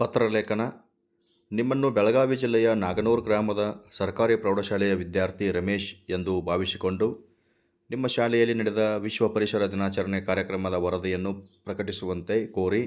ಪತ್ರಲೇಖನ, ನಿಮ್ಮನ್ನು ಬೆಳಗಾವಿ ಜಿಲ್ಲೆಯ ನಾಗನೂರು ಗ್ರಾಮದ ಸರ್ಕಾರಿ ಪ್ರೌಢಶಾಲೆಯ ವಿದ್ಯಾರ್ಥಿ ರಮೇಶ್ ಎಂದು ಭಾವಿಸಿಕೊಂಡು, ನಿಮ್ಮ ಶಾಲೆಯಲ್ಲಿ ನಡೆದ ವಿಶ್ವ ಪರಿಸರ ದಿನಾಚರಣೆ ಕಾರ್ಯಕ್ರಮದ ವರದಿಯನ್ನು ಪ್ರಕಟಿಸುವಂತೆ ಕೋರಿ,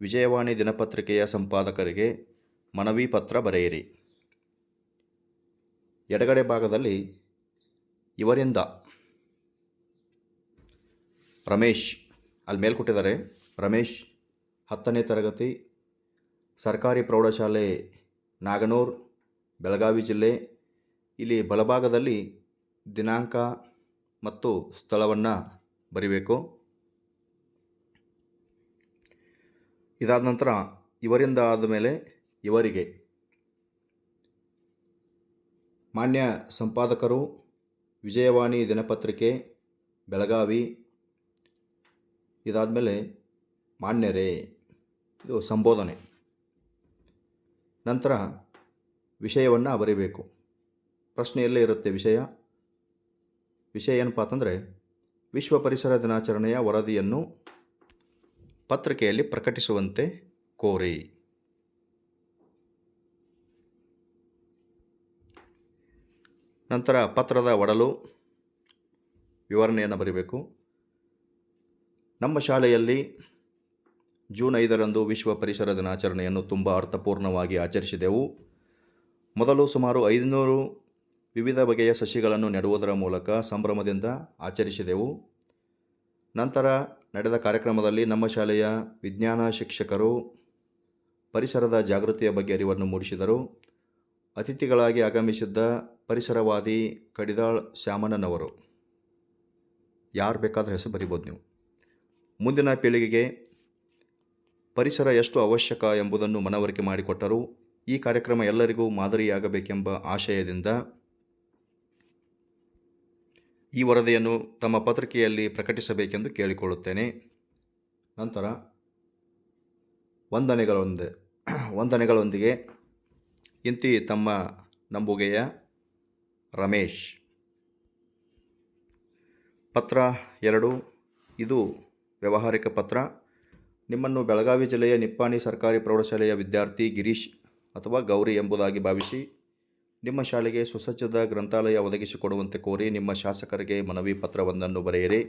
ವಿಜಯವಾಣಿ ದಿನಪತ್ರಿಕೆಯ ಸಂಪಾದಕರಿಗೆ ಮನವಿ ಪತ್ರ ಬರೆಯಿರಿ. ಎಡಗಡೆ ಭಾಗದಲ್ಲಿ ಇವರಿಂದ ರಮೇಶ್, ಅಲ್ಲಿ ಮೇಲ್ಕೊಟ್ಟಿದ್ದಾರೆ. ರಮೇಶ್, ಹತ್ತನೇ ತರಗತಿ ಸರ್ಕಾರಿ ಪ್ರೌಢಶಾಲೆ, ನಾಗನೂರ್, ಬೆಳಗಾವಿ ಜಿಲ್ಲೆ. ಇಲ್ಲಿ ಬಲಭಾಗದಲ್ಲಿ ದಿನಾಂಕ ಮತ್ತು ಸ್ಥಳವನ್ನು ಬರಿಬೇಕು. ಇದಾದ ನಂತರ ಇವರಿಂದ ಆದಮೇಲೆ ಇವರಿಗೆ ಮಾನ್ಯ ಸಂಪಾದಕರು, ವಿಜಯವಾಣಿ ದಿನಪತ್ರಿಕೆ, ಬೆಳಗಾವಿ. ಇದಾದಮೇಲೆ ಮಾನ್ಯರೇ, ಇದು ಸಂಬೋಧನೆ. ನಂತರ ವಿಷಯವನ್ನು ಬರೀಬೇಕು. ಪ್ರಶ್ನೆಯಲ್ಲೇ ಇರುತ್ತೆ ವಿಷಯ. ವಿಷಯ ಏನಪ್ಪ ಅಂತಂದರೆ ವಿಶ್ವ ಪರಿಸರ ದಿನಾಚರಣೆಯ ವರದಿಯನ್ನು ಪತ್ರಿಕೆಯಲ್ಲಿ ಪ್ರಕಟಿಸುವಂತೆ ಕೋರಿ. ನಂತರ ಪತ್ರದ ಒಡಲು ವಿವರಣೆಯನ್ನು ಬರೀಬೇಕು. ನಮ್ಮ ಶಾಲೆಯಲ್ಲಿ ಜೂನ್ ಐದರಂದು ವಿಶ್ವ ಪರಿಸರ ದಿನಾಚರಣೆಯನ್ನು ತುಂಬ ಅರ್ಥಪೂರ್ಣವಾಗಿ ಆಚರಿಸಿದೆವು. ಮೊದಲು ಸುಮಾರು ಐದುನೂರು ವಿವಿಧ ಬಗೆಯ ಸಸಿಗಳನ್ನು ನೆಡುವುದರ ಮೂಲಕ ಸಂಭ್ರಮದಿಂದ ಆಚರಿಸಿದೆವು. ನಂತರ ನಡೆದ ಕಾರ್ಯಕ್ರಮದಲ್ಲಿ ನಮ್ಮ ಶಾಲೆಯ ವಿಜ್ಞಾನ ಶಿಕ್ಷಕರು ಪರಿಸರದ ಜಾಗೃತಿಯ ಬಗ್ಗೆ ಅರಿವನ್ನು ಮೂಡಿಸಿದರು. ಅತಿಥಿಗಳಾಗಿ ಆಗಮಿಸಿದ್ದ ಪರಿಸರವಾದಿ ಕಡಿದಾಳ್ ಶ್ಯಾಮಣ್ಣನವರು. ಯಾರು ಬೇಕಾದರೂ ಹೆಸರು ಬರಿಬೋದು ನೀವು. ಮುಂದಿನ ಪೀಳಿಗೆಗೆ ಪರಿಸರ ಎಷ್ಟು ಅವಶ್ಯಕ ಎಂಬುದನ್ನು ಮನವರಿಕೆ ಮಾಡಿಕೊಟ್ಟರು. ಈ ಕಾರ್ಯಕ್ರಮ ಎಲ್ಲರಿಗೂ ಮಾದರಿಯಾಗಬೇಕೆಂಬ ಆಶಯದಿಂದ ಈ ವರದಿಯನ್ನು ತಮ್ಮ ಪತ್ರಿಕೆಯಲ್ಲಿ ಪ್ರಕಟಿಸಬೇಕೆಂದು ಕೇಳಿಕೊಳ್ಳುತ್ತೇನೆ. ನಂತರ ವಂದನೆಗಳೊಂದೆ, ವಂದನೆಗಳೊಂದಿಗೆ ಇಂತಿ ತಮ್ಮ ನಂಬುಗೆಯ ರಮೇಶ್. ಪತ್ರ ಎರಡು, ಇದು ವ್ಯಾವಹಾರಿಕ ಪತ್ರ. ನಿಮ್ಮನ್ನು ಬೆಳಗಾವಿ ಜಿಲ್ಲೆಯ ನಿಪ್ಪಾಣಿ ಸರ್ಕಾರಿ ಪ್ರೌಢಶಾಲೆಯ ವಿದ್ಯಾರ್ಥಿ ಗಿರೀಶ್ ಅಥವಾ ಗೌರಿ ಎಂಬುದಾಗಿ ಭಾವಿಸಿ ನಿಮ್ಮ ಶಾಲೆಗೆ ಸುಸಜ್ಜದ ಗ್ರಂಥಾಲಯ ಒದಗಿಸಿಕೊಡುವಂತೆ ಕೋರಿ ನಿಮ್ಮ ಶಾಸಕರಿಗೆ ಮನವಿ ಪತ್ರವೊಂದನ್ನು ಬರೆಯಿರಿ.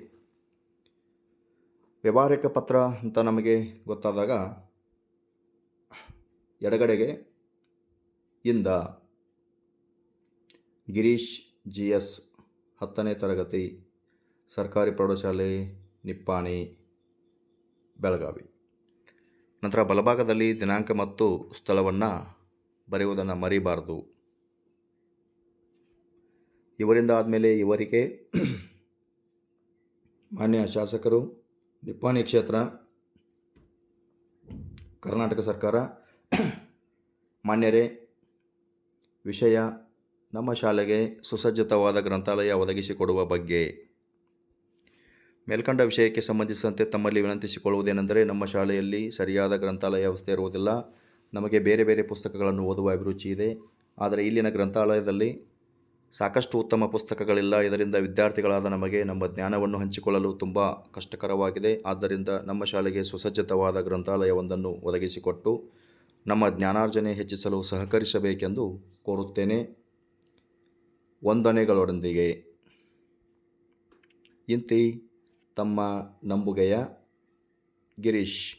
ವ್ಯವಹಾರಿಕ ಪತ್ರ ಅಂತ ನಮಗೆ ಗೊತ್ತಾದಾಗ ಎಡಗಡೆಗೆ ಇಂದ ಗಿರೀಶ್ ಜಿ ಎಸ್ ಹತ್ತನೇ ತರಗತಿ ಸರ್ಕಾರಿ ಪ್ರೌಢಶಾಲೆ ನಿಪ್ಪಾಣಿ ಬೆಳಗಾವಿ. ನಂತರ ಬಲಭಾಗದಲ್ಲಿ ದಿನಾಂಕ ಮತ್ತು ಸ್ಥಳವನ್ನು ಬರೆಯುವುದನ್ನು ಮರಿಬಾರದು. ಇವರಿಂದ ಆದಮೇಲೆ ಇವರಿಗೆ ಮಾನ್ಯ ಶಾಸಕರು, ನಿಪ್ಪಾಣಿ ಕ್ಷೇತ್ರ, ಕರ್ನಾಟಕ ಸರ್ಕಾರ, ಮಾನ್ಯರೇ, ವಿಷಯ ನಮ್ಮ ಶಾಲೆಗೆ ಸುಸಜ್ಜಿತವಾದ ಗ್ರಂಥಾಲಯ ಒದಗಿಸಿಕೊಡುವ ಬಗ್ಗೆ ಮೇಲ್ಕಂಡ ವಿಷಯಕ್ಕೆ ಸಂಬಂಧಿಸಿದಂತೆ ತಮ್ಮಲ್ಲಿ ವಿನಂತಿಸಿಕೊಳ್ಳುವುದೇನೆಂದರೆ ನಮ್ಮ ಶಾಲೆಯಲ್ಲಿ ಸರಿಯಾದ ಗ್ರಂಥಾಲಯ ವ್ಯವಸ್ಥೆ ಇರುವುದಿಲ್ಲ. ನಮಗೆ ಬೇರೆ ಬೇರೆ ಪುಸ್ತಕಗಳನ್ನು ಓದುವ ಅಭಿರುಚಿ ಇದೆ. ಆದರೆ ಇಲ್ಲಿನ ಗ್ರಂಥಾಲಯದಲ್ಲಿ ಸಾಕಷ್ಟು ಉತ್ತಮ ಪುಸ್ತಕಗಳಿಲ್ಲ. ಇದರಿಂದ ವಿದ್ಯಾರ್ಥಿಗಳಾದ ನಮಗೆ ನಮ್ಮ ಜ್ಞಾನವನ್ನು ಹಂಚಿಕೊಳ್ಳಲು ತುಂಬ ಕಷ್ಟಕರವಾಗಿದೆ. ಆದ್ದರಿಂದ ನಮ್ಮ ಶಾಲೆಗೆ ಸುಸಜ್ಜಿತವಾದ ಗ್ರಂಥಾಲಯವೊಂದನ್ನು ಒದಗಿಸಿಕೊಟ್ಟು ನಮ್ಮ ಜ್ಞಾನಾರ್ಜನೆ ಹೆಚ್ಚಿಸಲು ಸಹಕರಿಸಬೇಕೆಂದು ಕೋರುತ್ತೇನೆ. ವಂದನೆಗಳೊಂದಿಗೆ. ಇಂತಿ ತಮ್ಮ ನಂಬುಗೆಯ ಗಿರೀಶ್.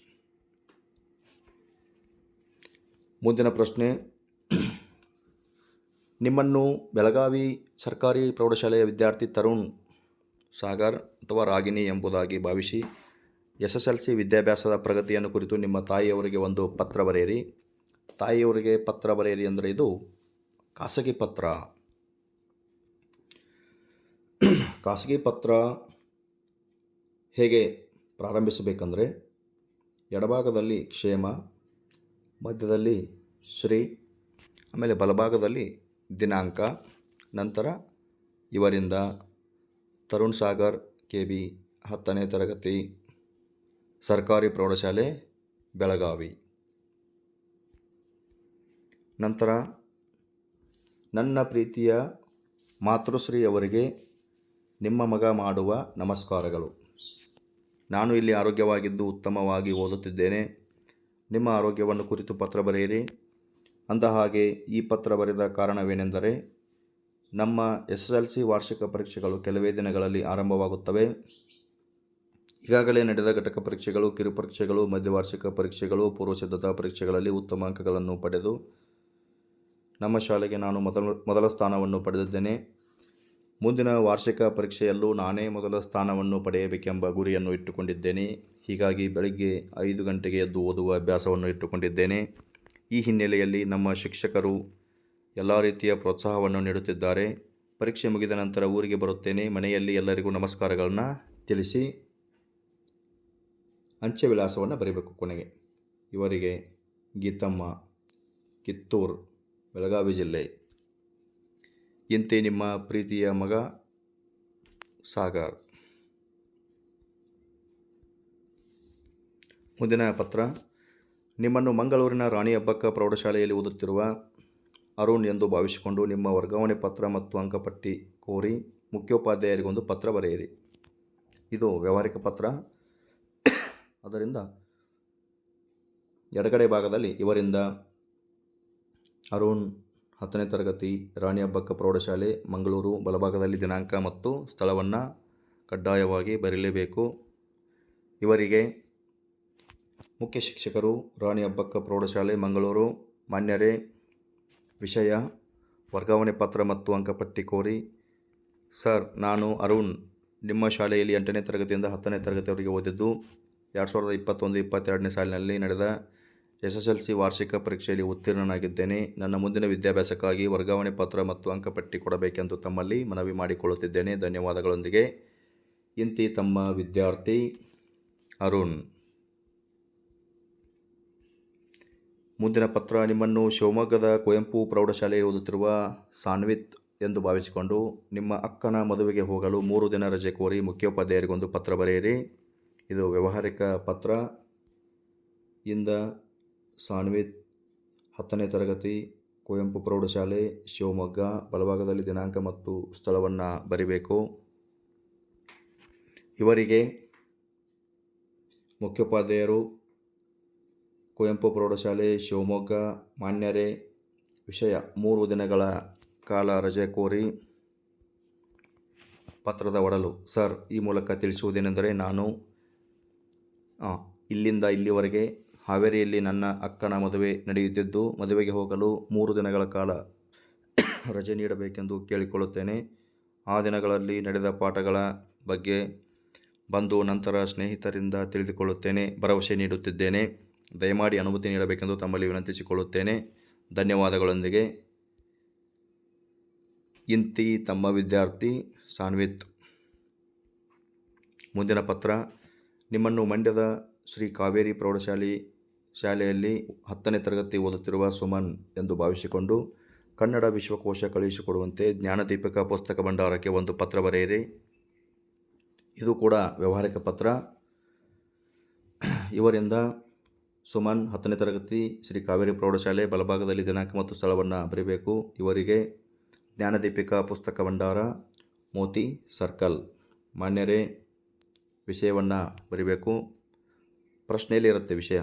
ಮುಂದಿನ ಪ್ರಶ್ನೆ. ನಿಮ್ಮನ್ನು ಬೆಳಗಾವಿ ಸರ್ಕಾರಿ ಪ್ರೌಢಶಾಲೆಯ ವಿದ್ಯಾರ್ಥಿ ತರುಣ್ ಸಾಗರ್ ಅಥವಾ ರಾಗಿಣಿ ಎಂಬುದಾಗಿ ಭಾವಿಸಿ ಎಸ್ ಎಸ್ ಎಲ್ ಸಿ ವಿದ್ಯಾಭ್ಯಾಸದ ಪ್ರಗತಿಯನ್ನು ಕುರಿತು ನಿಮ್ಮ ತಾಯಿಯವರಿಗೆ ಒಂದು ಪತ್ರ ಬರೆಯಿರಿ. ತಾಯಿಯವರಿಗೆ ಪತ್ರ ಬರೆಯಿರಿ ಅಂದರೆ ಇದು ಖಾಸಗಿ ಪತ್ರ. ಖಾಸಗಿ ಪತ್ರ ಹೇಗೆ ಪ್ರಾರಂಭಿಸಬೇಕಂದ್ರೆ ಎಡಭಾಗದಲ್ಲಿ ಕ್ಷೇಮ, ಮಧ್ಯದಲ್ಲಿ ಶ್ರೀ, ಆಮೇಲೆ ಬಲಭಾಗದಲ್ಲಿ ದಿನಾಂಕ, ನಂತರ ಇವರಿಂದ ತರುಣ್ ಸಾಗರ್ ಕೆ ಬಿ ಹತ್ತನೇ ತರಗತಿ, ಸರ್ಕಾರಿ ಪ್ರೌಢಶಾಲೆ, ಬೆಳಗಾವಿ. ನಂತರ ನನ್ನ ಪ್ರೀತಿಯ ಮಾತೃಶ್ರೀ ಅವರಿಗೆ ನಿಮ್ಮ ಮಗ ಮಾಡುವ ನಮಸ್ಕಾರಗಳು. ನಾನು ಇಲ್ಲಿ ಆರೋಗ್ಯವಾಗಿದ್ದು ಉತ್ತಮವಾಗಿ ಓದುತ್ತಿದ್ದೇನೆ. ನಿಮ್ಮ ಆರೋಗ್ಯವನ್ನು ಕುರಿತು ಪತ್ರ ಬರೆಯಿರಿ. ಅಂದ ಹಾಗೆ ಈ ಪತ್ರ ಬರೆದ ಕಾರಣವೇನೆಂದರೆ, ನಮ್ಮ ಎಸ್ ಎಸ್ ಎಲ್ ಸಿ ವಾರ್ಷಿಕ ಪರೀಕ್ಷೆಗಳು ಕೆಲವೇ ದಿನಗಳಲ್ಲಿ ಆರಂಭವಾಗುತ್ತವೆ. ಈಗಾಗಲೇ ನಡೆದ ಘಟಕ ಪರೀಕ್ಷೆಗಳು, ಕಿರು ಪರೀಕ್ಷೆಗಳು, ಮಧ್ಯವಾರ್ಷಿಕ ಪರೀಕ್ಷೆಗಳು ಪೂರ್ವ ಸಿದ್ಧತಾ ಪರೀಕ್ಷೆಗಳಲ್ಲಿ ಉತ್ತಮ ಅಂಕಗಳನ್ನು ಪಡೆದು, ನಮ್ಮ ಶಾಲೆಗೆ ನಾನು ಮೊದಲ ಮೊದಲ ಸ್ಥಾನವನ್ನು ಪಡೆದಿದ್ದೇನೆ. ಮುಂದಿನ ವಾರ್ಷಿಕ ಪರೀಕ್ಷೆಯಲ್ಲೂ ನಾನೇ ಮೊದಲ ಸ್ಥಾನವನ್ನು ಪಡೆಯಬೇಕೆಂಬ ಗುರಿಯನ್ನು ಇಟ್ಟುಕೊಂಡಿದ್ದೇನೆ. ಹೀಗಾಗಿ ಬೆಳಗ್ಗೆ ಐದು ಗಂಟೆಗೆ ಎದ್ದು ಓದುವ ಅಭ್ಯಾಸವನ್ನು ಇಟ್ಟುಕೊಂಡಿದ್ದೇನೆ. ಈ ಹಿನ್ನೆಲೆಯಲ್ಲಿ ನಮ್ಮ ಶಿಕ್ಷಕರು ಎಲ್ಲ ರೀತಿಯ ಪ್ರೋತ್ಸಾಹವನ್ನು ನೀಡುತ್ತಿದ್ದಾರೆ. ಪರೀಕ್ಷೆ ಮುಗಿದ ನಂತರ ಊರಿಗೆ ಬರುತ್ತೇನೆ. ಮನೆಯಲ್ಲಿ ಎಲ್ಲರಿಗೂ ನಮಸ್ಕಾರಗಳನ್ನು ತಿಳಿಸಿ ಅಂಚೆ ವಿಳಾಸವನ್ನು ಬರೀಬೇಕು ಕೊನೆಗೆ. ಇವರಿಗೆ ಗೀತಮ್ಮ, ಕಿತ್ತೂರು, ಬೆಳಗಾವಿ ಜಿಲ್ಲೆ. ಇಂತೆ ನಿಮ್ಮ ಪ್ರೀತಿಯ ಮಗ? ಸಾಗರ್. ಮುಂದಿನ ಪತ್ರ. ನಿಮ್ಮನ್ನು ಮಂಗಳೂರಿನ ರಾಣಿ ಹಬ್ಬಕ್ಕ ಪ್ರೌಢಶಾಲೆಯಲ್ಲಿ ಓದುತ್ತಿರುವ ಅರುಣ್ ಎಂದು ಭಾವಿಸಿಕೊಂಡು ನಿಮ್ಮ ವರ್ಗಾವಣೆ ಪತ್ರ ಮತ್ತು ಅಂಕಪಟ್ಟಿ ಕೋರಿ ಮುಖ್ಯೋಪಾಧ್ಯಾಯರಿಗೊಂದು ಪತ್ರ ಬರೆಯಿರಿ. ಇದು ವ್ಯವಹಾರಿಕ ಪತ್ರ. ಅದರಿಂದ ಎಡಗಡೆ ಭಾಗದಲ್ಲಿ ಇವರಿಂದ ಅರುಣ್ ಹತ್ತನೇ ತರಗತಿ, ರಾಣಿ ಹಬ್ಬಕ್ಕ ಪ್ರೌಢಶಾಲೆ, ಮಂಗಳೂರು ಬಲಭಾಗದಲ್ಲಿ ದಿನಾಂಕ ಮತ್ತು ಸ್ಥಳವನ್ನು ಕಡ್ಡಾಯವಾಗಿ ಬರೀಲೇಬೇಕು. ಇವರಿಗೆ ಮುಖ್ಯ ಶಿಕ್ಷಕರು, ರಾಣಿ ಹಬ್ಬಕ್ಕ ಪ್ರೌಢಶಾಲೆ, ಮಂಗಳೂರು, ಮಾನ್ಯರೇ, ವಿಷಯ, ವರ್ಗಾವಣೆ ಪತ್ರ ಮತ್ತು ಅಂಕಪಟ್ಟಿ ಕೋರಿ, ಸರ್, ನಾನು ಅರುಣ್, ನಿಮ್ಮ ಶಾಲೆಯಲ್ಲಿ ಎಂಟನೇ ತರಗತಿಯಿಂದ ಹತ್ತನೇ ತರಗತಿಯವರೆಗೆ ಓದಿದ್ದು, ಎರಡು ಸಾವಿರದ ಇಪ್ಪತ್ತೊಂದು, ಇಪ್ಪತ್ತೆರಡನೇ ಸಾಲಿನಲ್ಲಿ ನಡೆದ ಎಸ್ ಎಸ್ ಎಲ್ ಸಿ ವಾರ್ಷಿಕ ಪರೀಕ್ಷೆಯಲ್ಲಿ ಉತ್ತೀರ್ಣನಾಗಿದ್ದೇನೆ. ನನ್ನ ಮುಂದಿನ ವಿದ್ಯಾಭ್ಯಾಸಕ್ಕಾಗಿ ವರ್ಗಾವಣೆ ಪತ್ರ ಮತ್ತು ಅಂಕಪಟ್ಟಿ ಕೊಡಬೇಕೆಂದು ತಮ್ಮಲ್ಲಿ ಮನವಿ ಮಾಡಿಕೊಳ್ಳುತ್ತಿದ್ದೇನೆ. ಧನ್ಯವಾದಗಳೊಂದಿಗೆ. ಇಂತಿ ತಮ್ಮ ವಿದ್ಯಾರ್ಥಿ ಅರುಣ್. ಮುಂದಿನ ಪತ್ರ ನಿಮ್ಮನ್ನು ಶಿವಮೊಗ್ಗದ ಕುವೆಂಪು ಪ್ರೌಢಶಾಲೆಯಲ್ಲಿ ಓದುತ್ತಿರುವ ಸಾನ್ವಿತ್ ಎಂದು ಭಾವಿಸಿಕೊಂಡು ನಿಮ್ಮ ಅಕ್ಕನ ಮದುವೆಗೆ ಹೋಗಲು ಮೂರು ದಿನ ರಜೆ ಕೋರಿ ಮುಖ್ಯೋಪಾಧ್ಯಾಯರಿಗೊಂದು ಪತ್ರ ಬರೆಯಿರಿ. ಇದು ವ್ಯವಹಾರಿಕ ಪತ್ರ. ಇಂದ ಸಾನ್ವಿತ್ ಹತ್ತನೇ ತರಗತಿ, ಕುವೆಂಪು ಪ್ರೌಢಶಾಲೆ, ಶಿವಮೊಗ್ಗ, ಬಲಭಾಗದಲ್ಲಿ ದಿನಾಂಕ ಮತ್ತು ಸ್ಥಳವನ್ನು ಬರಿಬೇಕು. ಇವರಿಗೆ ಮುಖ್ಯೋಪಾಧ್ಯಾಯರು, ಕುವೆಂಪು ಪ್ರೌಢಶಾಲೆ, ಶಿವಮೊಗ್ಗ, ಮಾನ್ಯರೇ, ವಿಷಯ ಮೂರು ದಿನಗಳ ಕಾಲ ರಜೆ ಕೋರಿ ಪತ್ರದ ಒಡಲು. ಸರ್, ಈ ಮೂಲಕ ತಿಳಿಸುವುದೇನೆಂದರೆ ನಾನು ಇಲ್ಲಿಂದ ಇಲ್ಲಿವರೆಗೆ ಹಾವೇರಿಯಲ್ಲಿ ನನ್ನ ಅಕ್ಕನ ಮದುವೆ ನಡೆಯುತ್ತಿದ್ದು, ಮದುವೆಗೆ ಹೋಗಲು ಮೂರು ದಿನಗಳ ಕಾಲ ರಜೆ ನೀಡಬೇಕೆಂದು ಕೇಳಿಕೊಳ್ಳುತ್ತೇನೆ. ಆ ದಿನಗಳಲ್ಲಿ ನಡೆದ ಪಾಠಗಳ ಬಗ್ಗೆ ಬಂದು ನಂತರ ಸ್ನೇಹಿತರಿಂದ ತಿಳಿದುಕೊಳ್ಳುತ್ತೇನೆ, ಭರವಸೆ ನೀಡುತ್ತಿದ್ದೇನೆ. ದಯಮಾಡಿ ಅನುಮತಿ ನೀಡಬೇಕೆಂದು ತಮ್ಮಲ್ಲಿ ವಿನಂತಿಸಿಕೊಳ್ಳುತ್ತೇನೆ. ಧನ್ಯವಾದಗಳೊಂದಿಗೆ. ಇಂತಿ ತಮ್ಮ ವಿದ್ಯಾರ್ಥಿ ಸಾನ್ವಿತ್. ಮುಂದಿನ ಪತ್ರ. ನಿಮ್ಮನ್ನು ಮಂಡ್ಯದ ಶ್ರೀ ಕಾವೇರಿ ಪ್ರೌಢಶಾಲೆ ಶಾಲೆಯಲ್ಲಿ ಹತ್ತನೇ ತರಗತಿ ಓದುತ್ತಿರುವ ಸುಮನ್ ಎಂದು ಭಾವಿಸಿಕೊಂಡು, ಕನ್ನಡ ವಿಶ್ವಕೋಶ ಕಳುಹಿಸಿಕೊಡುವಂತೆ ಜ್ಞಾನದೀಪಕ ಪುಸ್ತಕ ಭಂಡಾರಕ್ಕೆ ಒಂದು ಪತ್ರ ಬರೆಯಿರಿ. ಇದು ಕೂಡ ವ್ಯವಹಾರಿಕ ಪತ್ರ. ಇವರಿಂದ ಸುಮನ್ ಹತ್ತನೇ ತರಗತಿ ಶ್ರೀ ಕಾವೇರಿ ಪ್ರೌಢಶಾಲೆ ಬಲಭಾಗದಲ್ಲಿ ದಿನಾಂಕ ಮತ್ತು ಸ್ಥಳವನ್ನು ಬರೀಬೇಕು. ಇವರಿಗೆ ಜ್ಞಾನದೀಪಿಕಾ ಪುಸ್ತಕ ಭಂಡಾರ, ಮೋತಿ ಸರ್ಕಲ್. ಮಾನ್ಯರೇ, ವಿಷಯವನ್ನು ಬರೀಬೇಕು. ಪ್ರಶ್ನೆಯಲ್ಲಿ ಇರುತ್ತೆ ವಿಷಯ.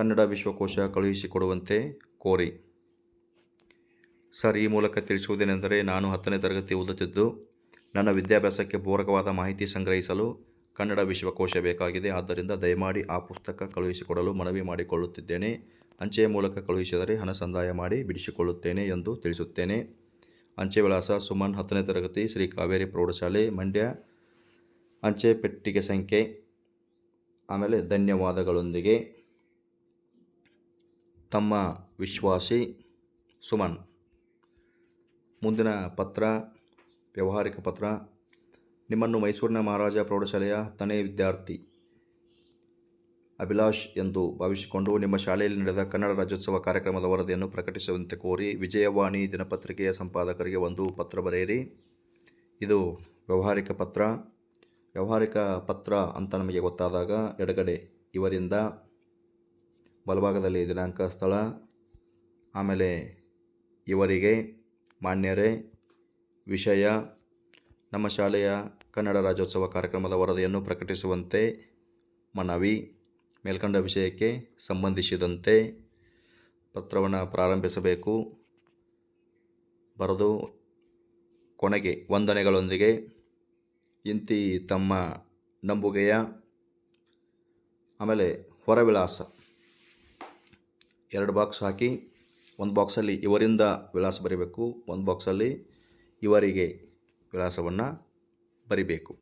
ಕನ್ನಡ ವಿಶ್ವಕೋಶ ಕಳುಹಿಸಿಕೊಡುವಂತೆ ಕೋರಿ. ಸರ್, ಈ ಮೂಲಕ ತಿಳಿಸುವುದೇನೆಂದರೆ ನಾನು ಹತ್ತನೇ ತರಗತಿ ಓದುತ್ತಿದ್ದು, ನನ್ನ ವಿದ್ಯಾಭ್ಯಾಸಕ್ಕೆ ಪೂರಕವಾದ ಮಾಹಿತಿ ಸಂಗ್ರಹಿಸಲು ಕನ್ನಡ ವಿಶ್ವಕೋಶ ಬೇಕಾಗಿದೆ. ಆದ್ದರಿಂದ ದಯಮಾಡಿ ಆ ಪುಸ್ತಕ ಕಳುಹಿಸಿಕೊಡಲು ಮನವಿ ಮಾಡಿಕೊಳ್ಳುತ್ತಿದ್ದೇನೆ. ಅಂಚೆಯ ಮೂಲಕ ಕಳುಹಿಸಿದರೆ ಹಣ ಸಂದಾಯ ಮಾಡಿ ಬಿಡಿಸಿಕೊಳ್ಳುತ್ತೇನೆ ಎಂದು ತಿಳಿಸುತ್ತೇನೆ. ಅಂಚೆ ವಿಳಾಸ ಸುಮನ್, ಹತ್ತನೇ ತರಗತಿ, ಶ್ರೀ ಕಾವೇರಿ ಪ್ರೌಢಶಾಲೆ, ಮಂಡ್ಯ. ಅಂಚೆ ಪೆಟ್ಟಿಗೆ ಸಂಖ್ಯೆ. ಆಮೇಲೆ ಧನ್ಯವಾದಗಳೊಂದಿಗೆ. ತಮ್ಮ ವಿಶ್ವಾಸಿ ಸುಮನ್. ಮುಂದಿನ ಪತ್ರ, ವ್ಯಾವಹಾರಿಕ ಪತ್ರ. ನಿಮ್ಮನ್ನು ಮೈಸೂರಿನ ಮಹಾರಾಜ ಪ್ರೌಢಶಾಲೆಯ ತನೇ ವಿದ್ಯಾರ್ಥಿ ಅಭಿಲಾಷ್ ಎಂದು ಭಾವಿಸಿಕೊಂಡು ನಿಮ್ಮ ಶಾಲೆಯಲ್ಲಿ ನಡೆದ ಕನ್ನಡ ರಾಜ್ಯೋತ್ಸವ ಕಾರ್ಯಕ್ರಮದ ವರದಿಯನ್ನು ಪ್ರಕಟಿಸುವಂತೆ ಕೋರಿ ವಿಜಯವಾಣಿ ದಿನಪತ್ರಿಕೆಯ ಸಂಪಾದಕರಿಗೆ ಒಂದು ಪತ್ರ ಬರೆಯಿರಿ. ಇದು ವ್ಯಾವಹಾರಿಕ ಪತ್ರ. ವ್ಯಾವಹಾರಿಕ ಪತ್ರ ಅಂತ ನಮಗೆ ಗೊತ್ತಾದಾಗ ಎಡಗಡೆ ಇವರಿಂದ ಬಲಭಾಗದಲ್ಲಿ ದಿನಾಂಕ ಸ್ಥಳ. ಆಮೇಲೆ ಇವರಿಗೆ ಮಾನ್ಯರೇ, ವಿಷಯ, ನಮ್ಮ ಶಾಲೆಯ ಕನ್ನಡ ರಾಜ್ಯೋತ್ಸವ ಕಾರ್ಯಕ್ರಮದ ವರದಿಯನ್ನು ಪ್ರಕಟಿಸುವಂತೆ ಮನವಿ, ಮೇಲ್ಕಂಡ ವಿಷಯಕ್ಕೆ ಸಂಬಂಧಿಸಿದಂತೆ ಪತ್ರವನ್ನು ಪ್ರಾರಂಭಿಸಬೇಕು. ಬರೆದು ಕೊನೆಗೆ ವಂದನೆಗಳೊಂದಿಗೆ, ಇಂತಿ ತಮ್ಮ ನಂಬುಗೆಯ ಆಮೇಲೆ ಹೊರ ವಿಳಾಸ ಎರಡು ಬಾಕ್ಸ್ ಹಾಕಿ ಒಂದು ಬಾಕ್ಸಲ್ಲಿ ಇವರಿಂದ ವಿಳಾಸ ಬರೀಬೇಕು ಒಂದು ಬಾಕ್ಸಲ್ಲಿ ಇವರಿಗೆ ವಿಳಾಸವನ್ನು ಬರಿಬೇಕು.